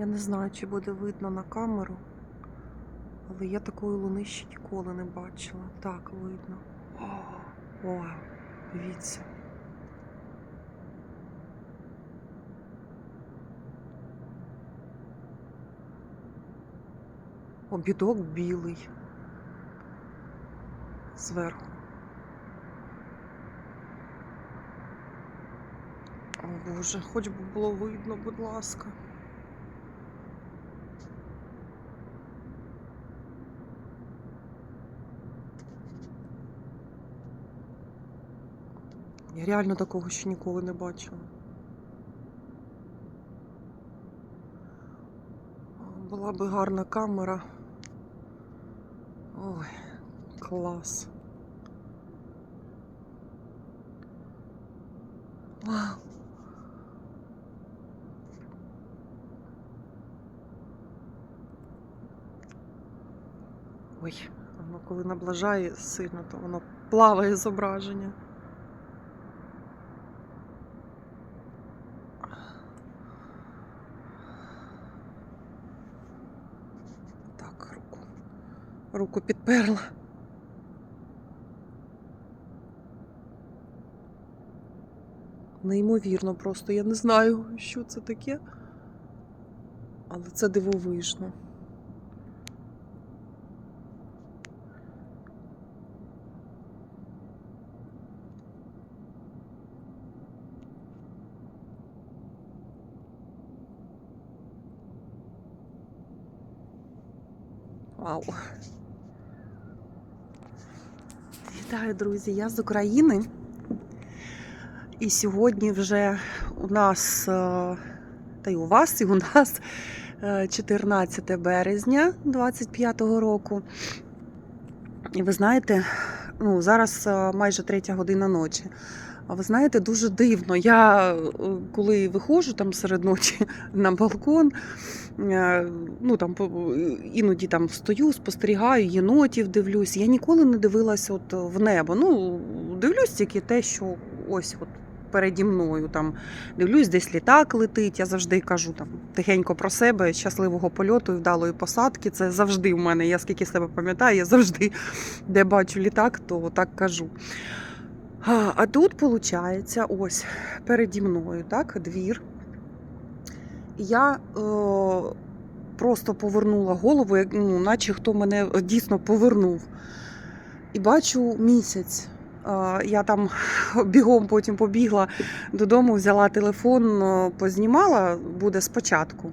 Я не знаю, чи буде видно на камеру, але я такої луни ще ніколи не бачила. Так, видно. О, дивіться. Обідок білий. Зверху. О Боже, хоч би було видно, будь ласка. Я реально такого ще ніколи не бачила. Була би гарна камера. Ой, клас. Вау. Ой, воно коли наближає сильно, то воно плаває зображення. Так, руку. Руку підперла. Неймовірно просто. Я не знаю, що це таке. Але це дивовижно. Вау. Вітаю, друзі! Я з України. І сьогодні вже у нас, е, та й у вас, і у нас е, 14 березня 25-го року. І ви знаєте, ну, зараз е, майже третя година ночі. А ви знаєте, дуже дивно. Я е, коли виходжу там серед ночі на балкон, е, ну там іноді там стою, спостерігаю, єнотів дивлюсь. Я ніколи не дивилась от в небо. Ну, дивлюсь тільки те, що ось от переді мною. Там дивлюсь, десь літак летить. Я завжди кажу там тихенько про себе, щасливого польоту і вдалої посадки. Це завжди в мене. Я скільки себе пам'ятаю, я завжди, де бачу літак, то так кажу. А, а тут, виходить, ось переді мною, так, двір. Я е, просто повернула голову, як, ну, наче хто мене дійсно повернув. І бачу місяць. Е, Я там бігом потім побігла додому, взяла телефон, е, познімала, буде спочатку.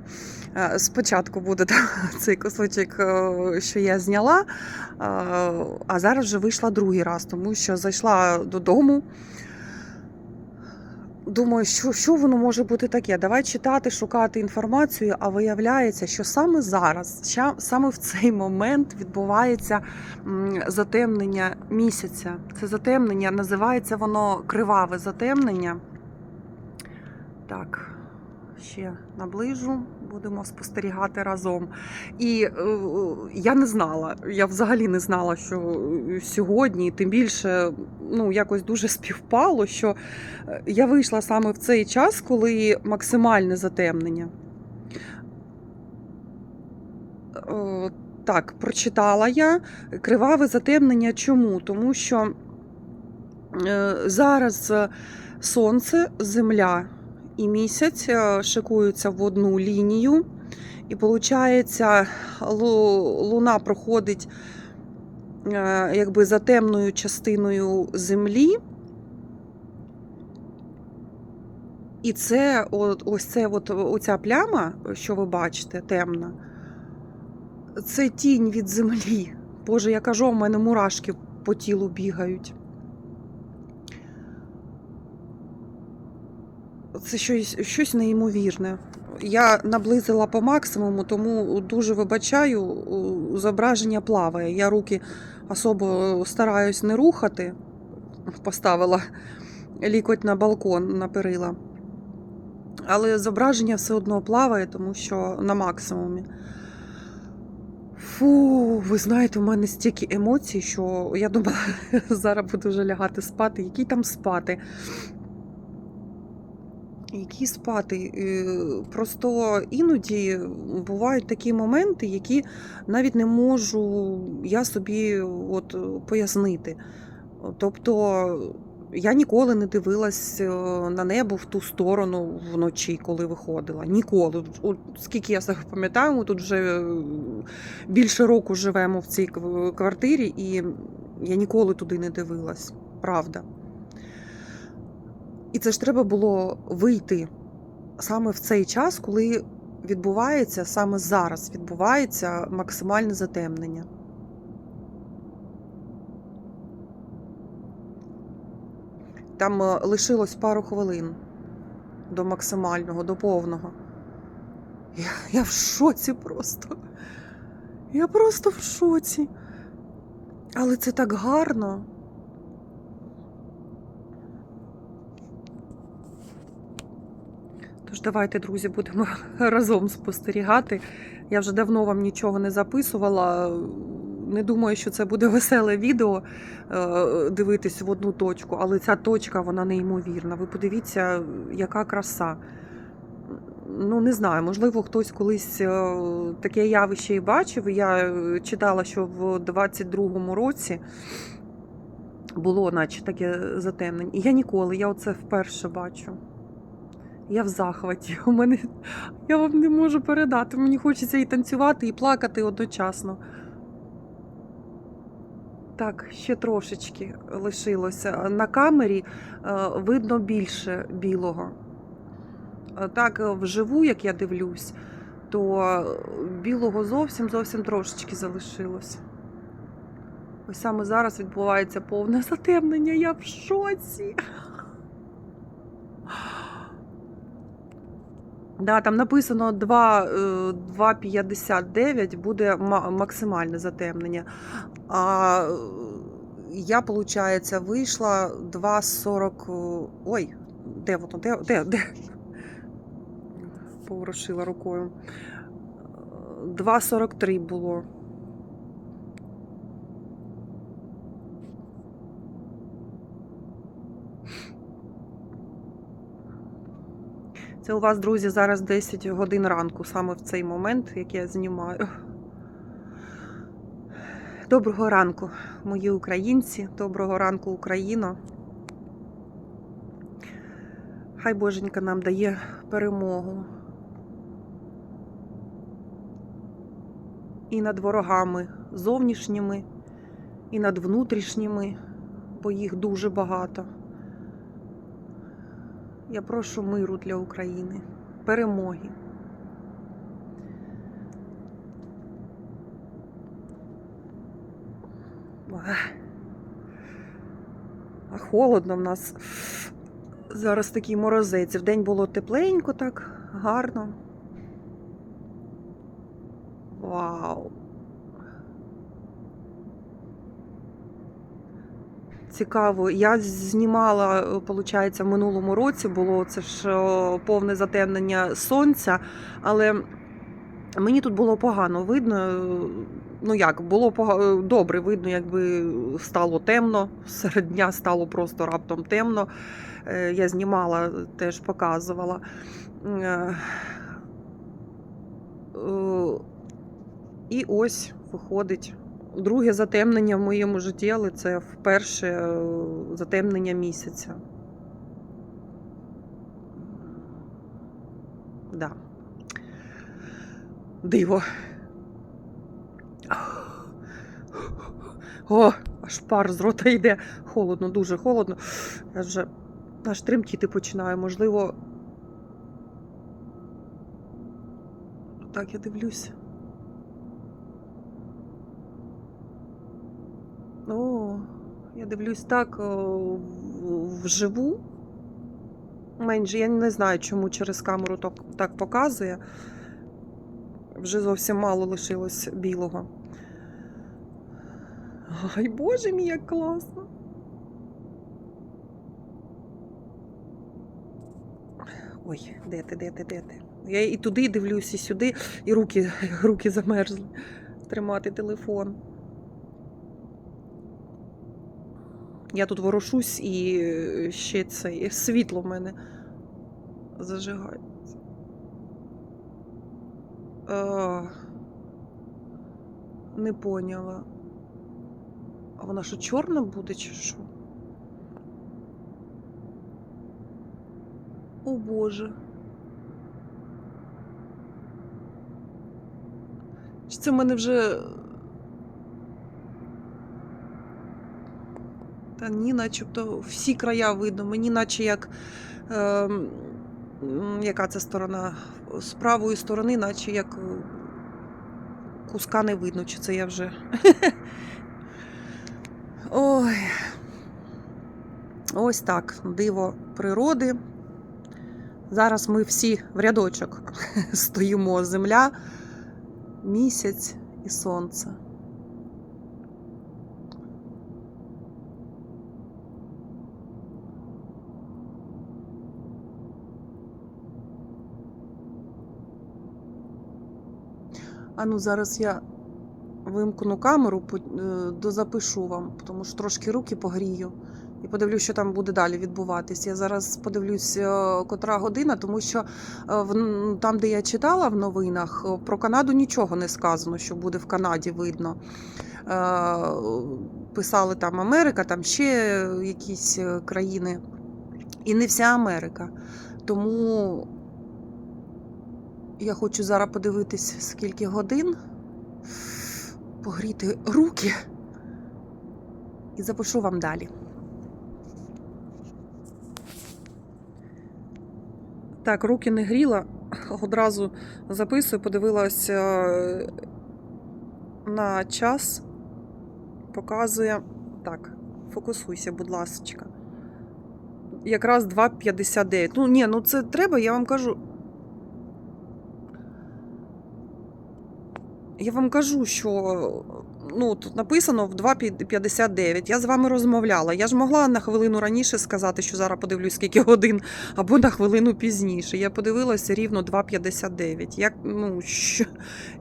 Е, Спочатку буде цей кусочок, е, що я зняла, е, а зараз вже вийшла другий раз, тому що зайшла додому. Думаю, що, що воно може бути таке? Давай читати, шукати інформацію, а виявляється, що саме зараз, саме в цей момент відбувається затемнення місяця. Це затемнення, називається воно криваве затемнення. Так, ще наближу, будемо спостерігати разом. І е, я не знала, я взагалі не знала, що сьогодні, тим більше, ну, якось дуже співпало, що е, я вийшла саме в цей час, коли максимальне затемнення. Е, Так, прочитала я криваве затемнення. Чому? Тому що е, зараз е, сонце, земля і місяць е, шикуються в одну лінію. І виходить, луна проходить е, якби за темною частиною землі. І це ось це от, оця пляма, що ви бачите, темна, це тінь від землі. Боже, я кажу, у мене мурашки по тілу бігають. Це щось, щось неймовірне. Я наблизила по максимуму, тому дуже вибачаю, зображення плаває. Я руки особо стараюсь не рухати. Поставила лікоть на балкон на перила. Але зображення все одно плаває, тому що на максимумі. Фу, ви знаєте, у мене стільки емоцій, що я думала, зараз буду вже лягати спати. Який там спати? Які спати? Просто іноді бувають такі моменти, які навіть не можу я собі от пояснити. Тобто я ніколи не дивилась е, на небо в ту сторону вночі, коли виходила. Ніколи. От скільки я себе пам'ятаю, ми тут вже е, більше року живемо в цій квартирі, і я ніколи туди не дивилась. Правда. І це ж треба було вийти саме в цей час, коли відбувається, саме зараз відбувається максимальне затемнення. Там е, лишилось пару хвилин до максимального, до повного. Я, я в шоці просто. Я просто в шоці. Але це так гарно. Тож давайте, друзі, будемо разом спостерігати. Я вже давно вам нічого не записувала. Не думаю, що це буде веселе відео е, дивитись в одну точку, але ця точка вона неймовірна. Ви подивіться, яка краса. Ну, не знаю, можливо, хтось колись е, таке явище і бачив. Я читала, що в 22-му році було, наче таке затемнення. І я ніколи, я оце вперше бачу. Я в захваті. У мене я вам не можу передати. Мені хочеться і танцювати, і плакати одночасно. Так, ще трошечки лишилося. На камері е, видно більше білого. Е, Так, е, вживу, як я дивлюсь, то білого зовсім зовсім трошечки залишилось. Ось саме зараз відбувається повне затемнення. Я в шоці. Да, там написано 2, е, 2,59 буде максимальне затемнення. А е, я, виходить, вийшла 2,40. е, Ой, де воно? Де? де, де? Поворушила рукою. Е, 2,43 було. Це у вас, друзі, зараз 10 годин ранку, саме в цей момент, як я знімаю. Доброго ранку, мої українці, доброго ранку, Україно. Хай Боженька нам дає перемогу. І над ворогами зовнішніми, і над внутрішніми, бо їх дуже багато. Я прошу миру для України, перемоги. А холодно в нас. Зараз такий морозець. Вдень було тепленько, так гарно. Вау. Цікаво. Я знімала, виходить, в минулому році було це ж повне затемнення сонця, але мені тут було погано видно. Ну як, було добре видно, якби стало темно. Серед дня стало просто раптом темно. Е, Я знімала, теж показувала. Е, е, І ось виходить друге затемнення в моєму житті, але це вперше е, затемнення місяця. Да. Диво. О, аж пар з рота йде. Холодно, дуже холодно. Я вже аж тремтіти починаю. Можливо. Так, я дивлюсь. О, я дивлюсь так о, вживу. Менше, я не знаю, чому через камеру так, так показує. Вже зовсім мало лишилось білого. Ай, боже мій, як класно. Ой, де ти, де ти, де ти? Я і туди дивлюсь, і сюди, і руки, руки замерзли тримати телефон. Я тут ворушусь і ще це світло в мене зажигається. А, не поняла. А вона що чорна буде, чи що? О Боже. Чи це в мене вже. Та ні, начебто всі края видно. Мені наче як. м, яка це сторона? З правої сторони, наче як е, куска не видно, чи це я вже. Ой. Ось так, диво природи. Зараз ми всі в рядочок стоїмо. Земля, місяць і сонце. А ну зараз я вимкну камеру, е, дозапишу вам, тому що трошки руки погрію. І подивлюсь, що там буде далі відбуватись. Я зараз подивлюсь, е, котра година, тому що е, там, де я читала в новинах, про Канаду нічого не сказано, що буде в Канаді видно. Писали там Америка, там ще якісь країни. І не вся Америка. Тому я хочу зараз подивитись, скільки годин, погріти руки і запишу вам далі. Так, руки не гріла, одразу записую, подивилася е, на час, показує. Так, фокусуйся, будь ласка. Якраз 2,59. Ну, ні, ну це треба, я вам кажу. Я вам кажу, що ну, тут написано в 2.59. Я з вами розмовляла. Я ж могла на хвилину раніше сказати, що зараз подивлюсь, скільки годин, або на хвилину пізніше. Я подивилася рівно 2.59. Як, ну, що,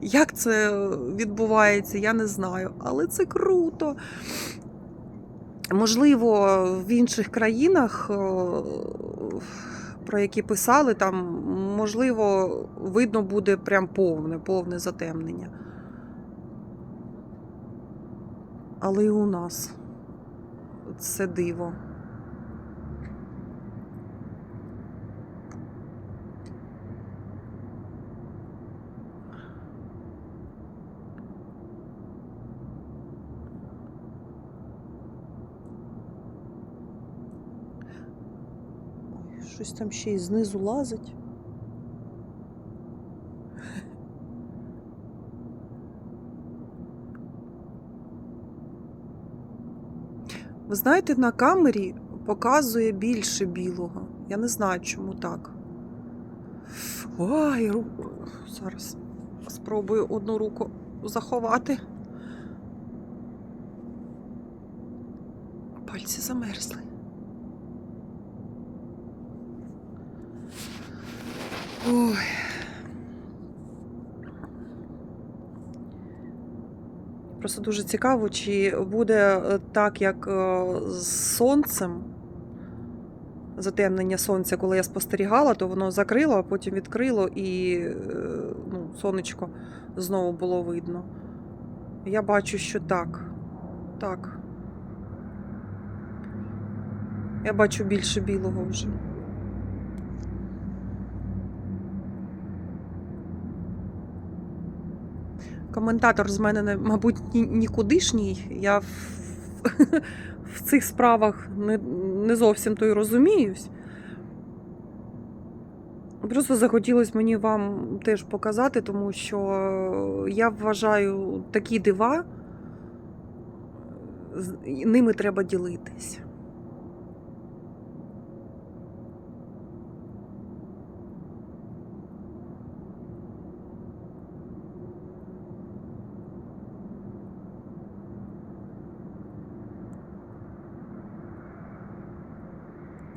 як це відбувається, я не знаю. Але це круто. Можливо, в інших країнах, е, про які писали, там, можливо, видно буде прям повне, повне затемнення. Але і у нас це диво. Щось там ще й знизу лазить. Знаєте, на камері показує більше білого. Я не знаю, чому так. Ой, ру... зараз спробую одну руку заховати. Пальці замерзли. Ой. Просто дуже цікаво, чи буде е, так, як е, з сонцем. Затемнення сонця, коли я спостерігала, то воно закрило, а потім відкрило і е, ну, сонечко знову було видно. Я бачу, що так. Так. Я бачу більше білого вже. Коментатор з мене, мабуть, ні- нікудишній. Я в, в цих справах не, не зовсім то й розуміюсь. Просто захотілося мені вам теж показати, тому що я вважаю такі дива, ними треба ділитись.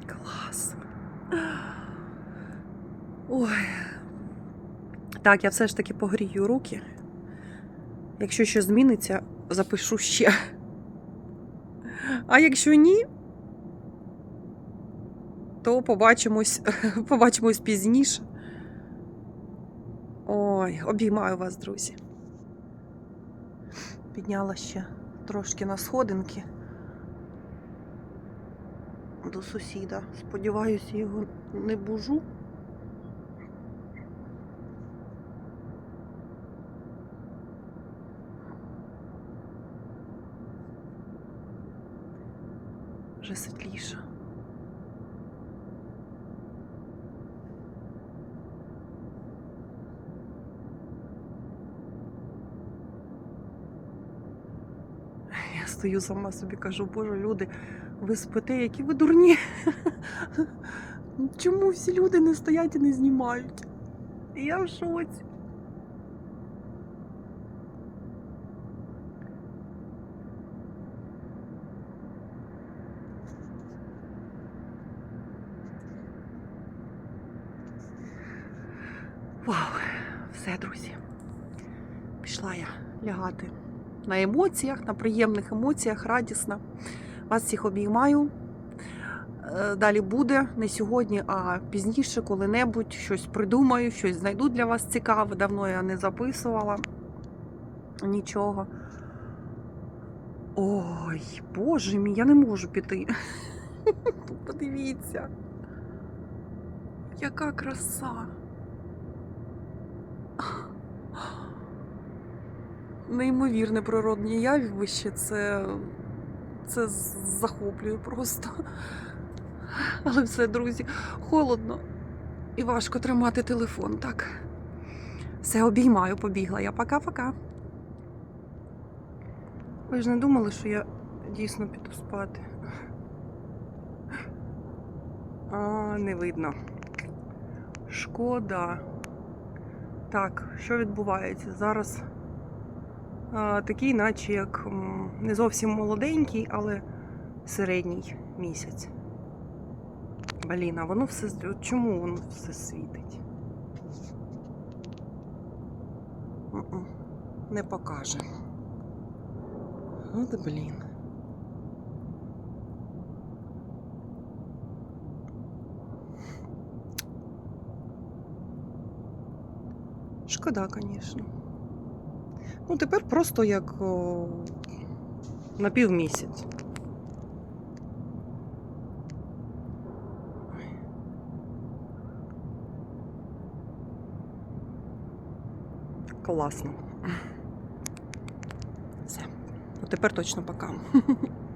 Клас. Ой. Так, я все ж таки погрію руки. Якщо щось зміниться, запишу ще. А якщо ні, то побачимось, побачимось пізніше. Ой, обіймаю вас, друзі. Підняла ще трошки на сходинки до сусіда. Сподіваюся, його не бужу. Вже світліше. Я стою сама собі кажу, боже, люди, ви спите, які ви дурні. Чому всі люди не стоять і не знімають? Я в шоці. Вау, все, друзі. Пішла я лягати на емоціях, на приємних емоціях, радісна. Вас всіх обіймаю. Е, Далі буде не сьогодні, а пізніше, коли-небудь щось придумаю, щось знайду для вас цікаве. Давно я не записувала нічого. Ой, боже мій, я не можу піти. Подивіться. Яка краса. Неймовірне природне явище, це, це захоплює просто. Але все, друзі, холодно і важко тримати телефон, так? Все обіймаю, побігла я. Пока-пока. Ви ж не думали, що я дійсно піду спати? А, не видно. Шкода. Так, що відбувається? Зараз такий, наче як не зовсім молоденький, але середній місяць. Блін, а воно все. Чому воно все світить? Не покаже. От блін. Шкода, звісно. Ну, тепер просто як о, на півмісяць. Класно. Все. Ну, тепер точно пока.